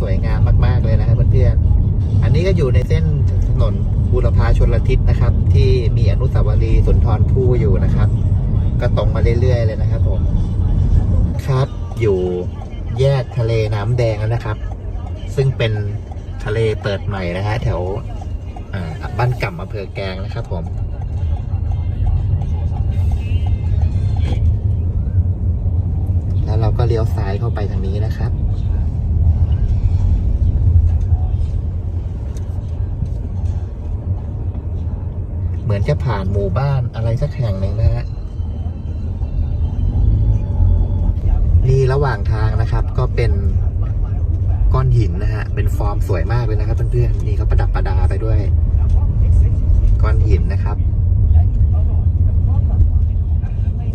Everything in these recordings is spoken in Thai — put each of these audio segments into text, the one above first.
สวยงามมากๆเลยนะครับเพื่อนๆ อันนี้ก็อยู่ในเส้นถนนบูรพาชนลทิศนะครับ ที่มีอนุสาวรีย์สุนทรภู่อยู่นะครับ ก็ตรงมาเรื่อยๆเลยนะครับผมครับ อยู่แยกทะเลน้ำแดงแล้วนะครับ ซึ่งเป็นทะเลเปิดใหม่นะฮะแถวบ้านก่ำอำเภอแกงนะครับผมแล้วเราก็เลี้ยวซ้ายเข้าไปทางนี้นะครับ เหมือนจะผ่านหมู่บ้านอะไรสักแห่งหนึ่งนะฮะนี่ระหว่างทางนะครับ ก็เป็นก้อนหินนะฮะ เป็นฟอร์มสวยมากเลยนะครับเพื่อนๆนี่เขาประดับประดาไปด้วย ก้อนหินนะครับ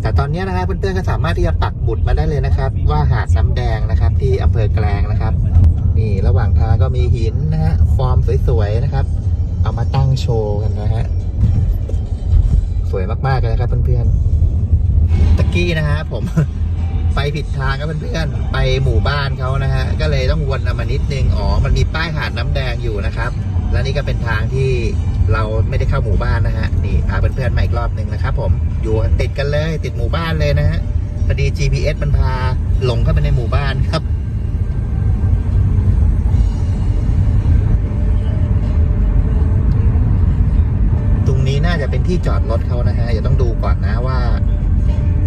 แต่ตอนนี้นะฮะเพื่อนๆก็สามารถที่จะปักบุตรมาได้เลยนะครับ ว่าหาดน้ำแดงนะครับ ที่อำเภอแกลงนะครับ นี่ระหว่างทางก็มีหินนะฮะฟอร์มสวยๆนะครับ เอามาตั้งโชว์กันนะฮะ วยมากๆเลยนะครับเพื่อนๆตะกี้นะฮะผม ไปผิดทางครับเพื่อนๆไปหมู่บ้านเขานะฮะก็เลยต้องวนเอามานิดนึงอ๋อมันมีป้ายหาดน้ำแดงอยู่นะครับ และนี่ก็เป็นทางที่เราไม่ได้เข้าหมู่บ้านนะฮะนี่พาเพื่อนๆมาอีกรอบหนึ่งนะครับ ผมอยู่ติดกันเลยติดหมู่บ้านเลยนะฮะพอดี GPS มันพาหลงเข้าไปในหมู่บ้านครับ นี้น่าจะเป็นที่จอดรถเขานะฮะอย่าต้องดูก่อนนะว่า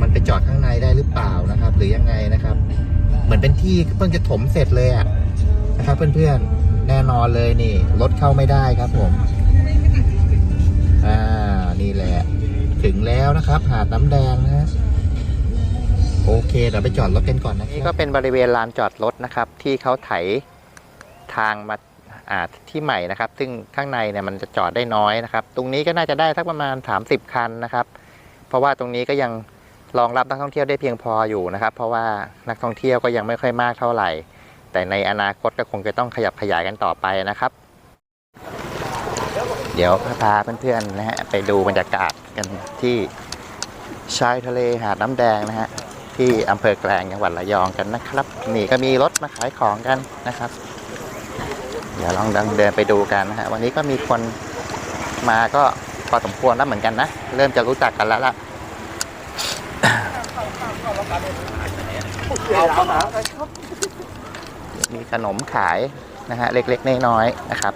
มันไปจอดข้างในได้หรือเปล่านะครับ หรือยังไงนะครับ เหมือนเป็นที่เพิ่งจะถมเสร็จเลยอะนะครับ เพื่อนๆแน่นอนเลยนี่ รถเข้าไม่ได้ครับผมอ่านี่แหละ ถึงแล้วนะครับ หาดน้ำแดงนะฮะโอเคเดี๋ยวไปจอดรถกันก่อนนะนี่ก็เป็นบริเวณลานจอดรถนะครับ ที่เขาไถทางมา ที่ใหม่นะครับ ซึ่งข้างในเนี่ยมันจะจอดได้น้อยนะครับ ตรงนี้ก็น่าจะได้สักประมาณ 30 คันนะครับ เพราะว่าตรงนี้ก็ยังรองรับนักท่องเที่ยวได้เพียงพออยู่นะครับ เพราะว่านักท่องเที่ยวก็ยังไม่ค่อยมากเท่าไหร่ แต่ในอนาคตก็คงจะต้องขยับขยายกันต่อไปนะครับ เดี๋ยวพาเพื่อนๆนะฮะไปดูบรรยากาศกันที่ชายทะเลหาดน้ำแดงนะฮะที่อำเภอแกลงจังหวัดระยองกันนะครับ นี่ก็มีรถมาขายของกันนะครับ เดี๋ยวลองเดินไปดูกันนะฮะวันนี้ก็มีคนมาก็พอสมควรแล้วเหมือนกันนะ เริ่มจะรู้จักกันแล้วล่ะมีขนมขายนะฮะเล็กๆน้อยๆนะครับ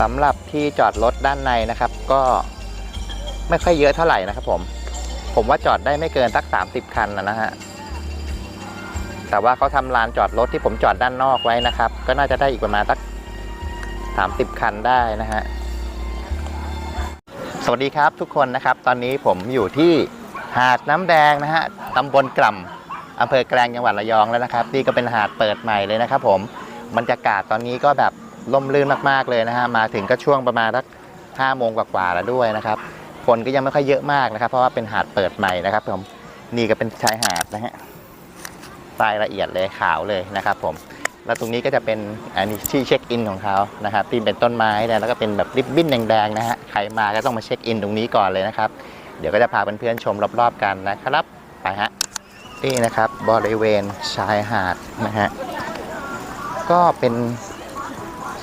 สำหรับที่จอดรถด้านในนะครับ ก็ไม่ค่อยเยอะเท่าไหร่นะครับผม ผมว่าจอดได้ไม่เกินสัก 30 คันนะนะฮะ แต่ว่าเขาทำลานจอดรถที่ผมจอดด้านนอกไว้นะครับ ก็น่าจะได้อีกประมาณสัก30คันได้นะฮะสวัสดีครับทุกคนนะครับ ตอนนี้ผมอยู่ที่หาดน้ำแดงนะฮะตำบลกล่ำอำเภอแกลงจังหวัดระยองแล้วนะครับ นี่ก็เป็นหาดเปิดใหม่เลยนะครับ ผมบรรยากาศตอนนี้ก็แบบล่มลื่นมากๆเลยนะฮะมาถึงก็ช่วงประมาณสักห้าโมงกว่าๆแล้วด้วยนะครับคนก็ยังไม่ค่อยเยอะมากนะครับ เพราะว่าเป็นหาดเปิดใหม่นะครับผมนี่ก็เป็นชายหาดนะฮะ รายละเอียดเลยขาวเลยนะครับผมแล้วตรงนี้ก็จะเป็นอันนี้ที่เช็คอินของเขานะครับที่เป็นต้นไม้แล้วก็เป็นแบบริบบิ้นแดงๆนะฮะใครมาก็ต้องมาเช็คอินตรงนี้ก่อนเลยนะครับเดี๋ยวก็จะพาเพื่อนๆชมรอบๆกันนะครับไปฮะนี่นะครับบริเวณชายหาดนะฮะก็เป็น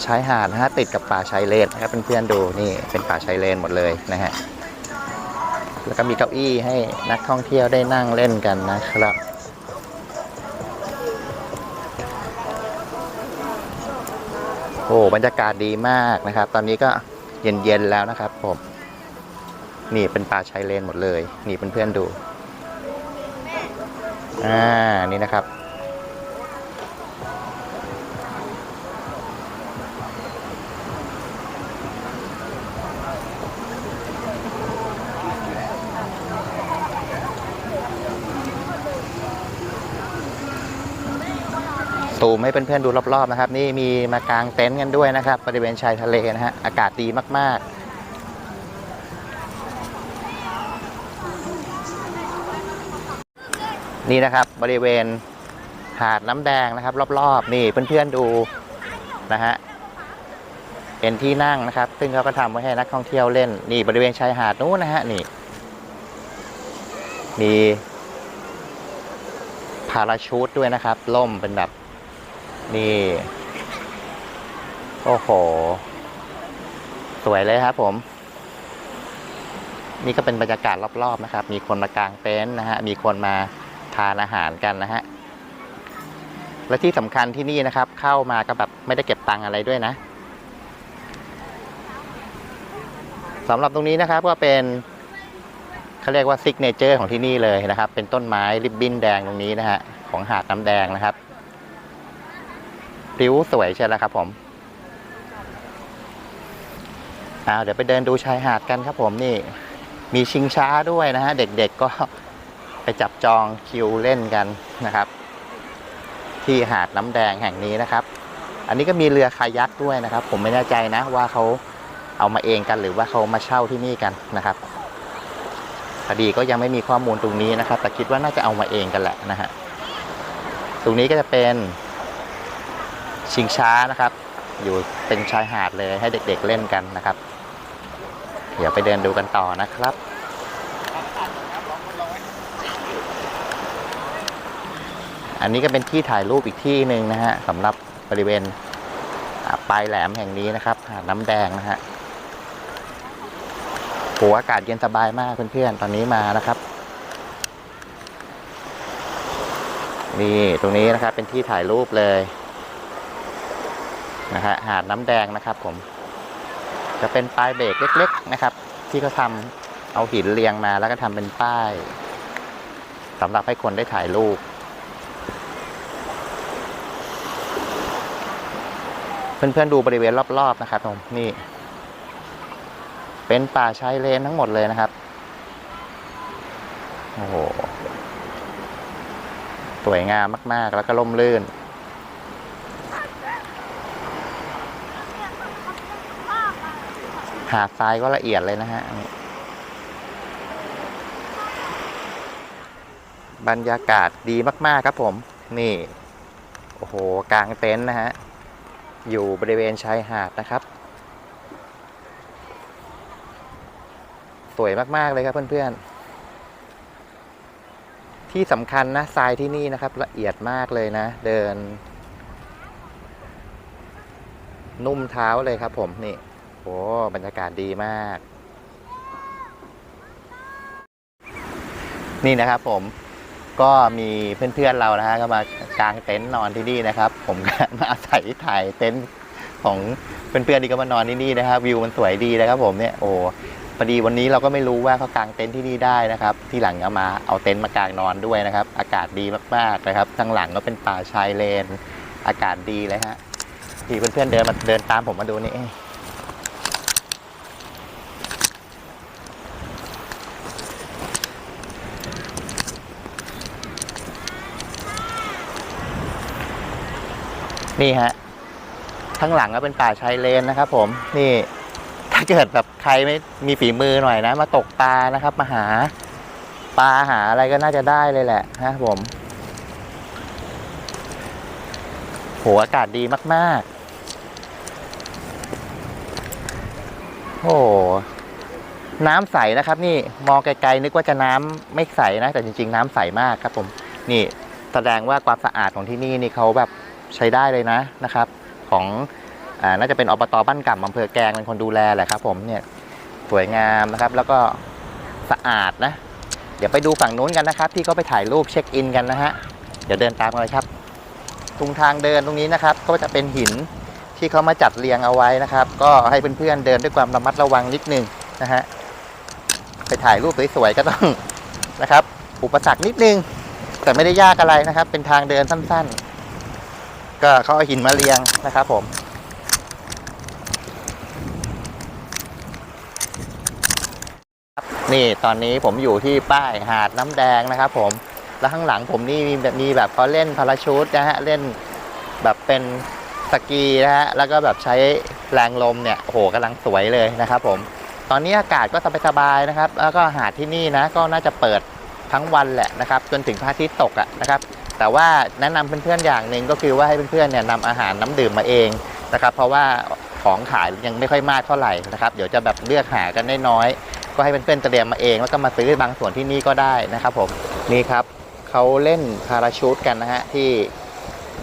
ชายหาดนะฮะติดกับป่าชายเลนนะครับเพื่อนๆดูนี่เป็นป่าชายเลนหมดเลยนะฮะแล้วก็มีเก้าอี้ให้นักท่องเที่ยวได้นั่งเล่นกันนะครับ โอ้บรรยากาศดีมากนะครับ ตอนนี้ก็เย็นๆแล้วนะครับผมนี่เป็นป่าชายเลนหมดเลย นี่เพื่อนๆดู อ่า นี่นะครับ ตูมให้เพื่อนๆดูรอบๆนะครับ นี่มีมากางเต็นท์กันด้วยนะครับ บริเวณชายทะเลนะฮะอากาศดีมากๆนี่นะครับบริเวณหาดน้ำแดงนะครับ รอบๆ นี่เพื่อนๆดูนะฮะเป็นที่นั่งนะครับ ซึ่งเขาก็ทำไว้ให้นักท่องเที่ยวเล่น นี่บริเวณชายหาดนู้นนะฮะนี่ มีผาราชูตด้วยนะครับล่มเป็นแบบ นี่ โอ้โห สวยเลยครับผม นี่ก็เป็นบรรยากาศรอบๆนะครับ มีคนมากางเต็นท์นะฮะ มีคนมาทานอาหารกันนะฮะ และที่สำคัญที่นี่นะครับ เข้ามาก็แบบไม่ได้เก็บตังค์อะไรด้วยนะสำหรับตรงนี้นะครับก็เป็นเขาเรียกว่าซิกเนเจอร์ของที่นี่เลยนะครับ เป็นต้นไม้ริบบิ้นแดงตรงนี้นะฮะของหาดน้ำแดงนะครับ ริ้วสวยใช่แล้วครับผมเอาเดี๋ยวไปเดินดูชายหาดกันครับผมนี่ มีชิงช้าด้วยนะฮะ เด็กๆก็ไปจับจองคิวเล่นกันนะครับ ที่หาดน้ำแดงแห่งนี้นะครับ อันนี้ก็มีเรือคายักด้วยนะครับ ผมไม่แน่ใจนะว่าเขาเอามาเองกันหรือว่าเขามาเช่าที่นี่กันนะครับคดีก็ยังไม่มีข้อมูลตรงนี้นะครับ แต่คิดว่าน่าจะเอามาเองกันแหละนะฮะตรงนี้ก็จะเป็น ชิงช้านะครับ อยู่เป็นชายหาดเลยให้เด็กๆเล่นกันนะครับ เดี๋ยวไปเดินดูกันต่อนะครับอันนี้ก็เป็นที่ถ่ายรูปอีกที่หนึ่งนะฮะสำหรับบริเวณปลายแหลมแห่งนี้นะครับหาดน้ำแดงนะฮะโหอากาศเย็นสบายมากเพื่อนๆตอนนี้มานะครับนี่ตรงนี้นะครับเป็นที่ถ่ายรูปเลย นะฮะหาดน้ำแดงนะครับ ผม จะเป็นป้ายเบรกเล็ก ๆ นะครับ ที่เขาทำเอาหินเรียงมาแล้วก็ทำเป็นป้ายสำหรับให้คนได้ถ่ายรูป เพื่อนๆดูบริเวณรอบ ๆ นะครับผมนี่ เป็นป่าชายเลนทั้งหมดเลยนะครับ โอ้โห สวยงามมาก ๆ แล้วก็ล่มลื่นาดทรายก็ละเอียดเลยนะฮะ บรรยากาศดีมาก ๆ ครับผม นี่ โอ้โห กลางเต็นท์นะฮะ อยู่บริเวณชายหาดนะครับ สวยมาก ๆ เลยครับเพื่อน ๆ ที่สำคัญนะทรายที่นี่นะครับ ละเอียดมากเลยนะ เดิน นุ่มเท้าเลยครับผมนี่ โอ้บรรยากาศดีมาก นี่นะครับผมก็มีเพื่อนๆเรานะฮะก็มากางเต็นท์นอนที่นี่นะครับ ผมก็มาอาศัยถ่ายเต็นท์ของเพื่อนๆที่ก็มานอนที่นี่นะครับ วิวมันสวยดีนะครับ ผมเนี่ยโอ้พอดีวันนี้เราก็ไม่รู้ว่าเขากางเต็นท์ที่นี่ได้นะครับ ที่หลังเอามาเอาเต็นท์มากางนอนด้วยนะครับ อากาศดีมากๆนะครับข้างหลังก็เป็นป่าชายเลน อากาศดีเลยฮะที่เพื่อนๆเดินมาเดินตามผมมาดูนี่ นี่ฮะข้างหลังก็เป็นป่าชายเลนนะครับ ผมนี่ถ้าเกิดแบบใครไม่มีฝีมือหน่อยนะ มาตกปลานะครับ มาหาปลาหาอะไรก็น่าจะได้เลยแหละฮะผมโหอากาศดีมาก ๆ โอ้น้ำใสนะครับ นี่มองไกลๆนึกว่าจะน้ำไม่ใสนะ แต่จริง ๆ น้ำใสมากครับผม นี่แสดงว่าความสะอาดของที่นี่นี่เขาแบบ ใช้ได้เลยนะนะครับของอน่าจะเป็นอบตบ้านก่ำอำเภอแกงเป็นคนดูแลแหละครับผมเนี่ยสวยงามนะครับแล้วก็สะอาดนะ เดี๋ยวไปดูฝั่งนู้นกันนะครับ ที่เขาไปถ่ายรูปเช็คอินกันนะฮะเดี๋ยวเดินตามกันเลยครับ ตรงทางเดินตรงนี้นะครับ ก็จะเป็นหินที่เขามาจัดเรียงเอาไว้นะครับ ก็ให้เพื่อนๆเดินด้วยความระมัดระวังนิดนึงนะฮะไปถ่ายรูปสวยๆก็ต้องนะครับ อุปสรรคนิดนึงแต่ไม่ได้ยากอะไรนะครับ เป็นทางเดินสั้นๆ ก็เขาเอาหินมาเรียงนะครับผมนี่ตอนนี้ผมอยู่ที่ป้ายหาดน้ำแดงนะครับผมแล้วข้างหลังผมนี่มีแบบมีแบบเขาเล่นพาราชูตนะฮะเล่นแบบเป็นสกีนะฮะแล้วก็แบบใช้แรงลมเนี่ยโอ้โหกำลังสวยเลยนะครับผมตอนนี้อากาศก็สบายๆนะครับ แล้วก็หาดที่นี่นะก็น่าจะเปิดทั้งวันแหละนะครับ จนถึงพระอาทิตย์ตกอะนะครับ แต่ว่าแนะนำเพื่อนๆอย่างหนึ่งก็คือว่าให้เพื่อนๆเนี่ยนำอาหารน้ำดื่มมาเองนะครับ เพราะว่าของขายยังไม่ค่อยมากเท่าไหร่นะครับ เดี๋ยวจะแบบเลือกหากันได้น้อย ก็ให้เพื่อนๆเตรียมมาเอง แล้วก็มาซื้อบางส่วนที่นี่ก็ได้นะครับผมนี่ครับเขาเล่นพาราชูตกันนะฮะที่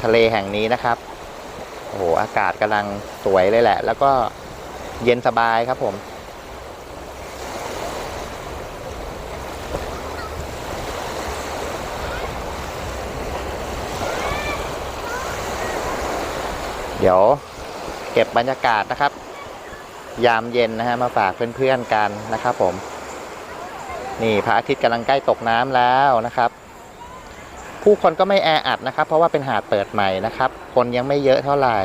ทะเลแห่งนี้นะครับโอ้โหอากาศกำลังสวยเลยแหละ แล้วก็เย็นสบายครับผม เดี๋ยวเก็บบรรยากาศนะครับ ยามเย็นนะฮะมาฝากเพื่อนๆกันนะครับผม นี่พระอาทิตย์กำลังใกล้ตกน้ำแล้วนะครับ ผู้คนก็ไม่แออัดนะครับ เพราะว่าเป็นหาดเปิดใหม่นะครับ คนยังไม่เยอะเท่าไหร่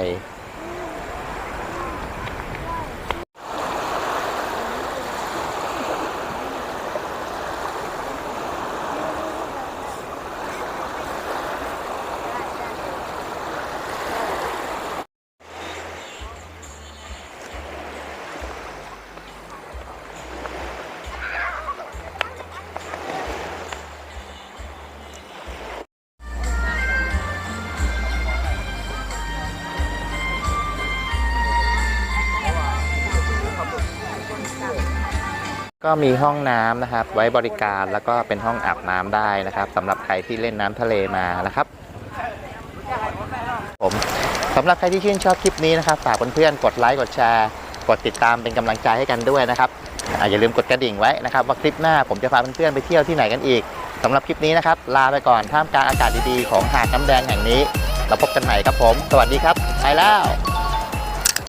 ก็มีห้องน้ำนะครับ ไว้บริการแล้วก็เป็นห้องอาบน้ำได้นะครับสำหรับใครที่เล่นน้ำทะเลมานะครับ ผมสำหรับใครที่ชื่นชอบคลิปนี้นะครับฝากเพื่อนๆกดไลค์กดแชร์กดติดตามเป็นกำลังใจให้กันด้วยนะครับออย่าลืมกดกระดิ่งไว้นะครับ ว่าคลิปหน้าผมจะพาเพื่อนๆไปเที่ยวที่ไหนกันอีกสำหรับคลิปนี้นะครับ ลาไปก่อนท่ามกลางอากาศดีๆของหาดน้ำแดงแห่งนี้เราพบกันใหม่ครับผม สวัสดีครับไปแล้ว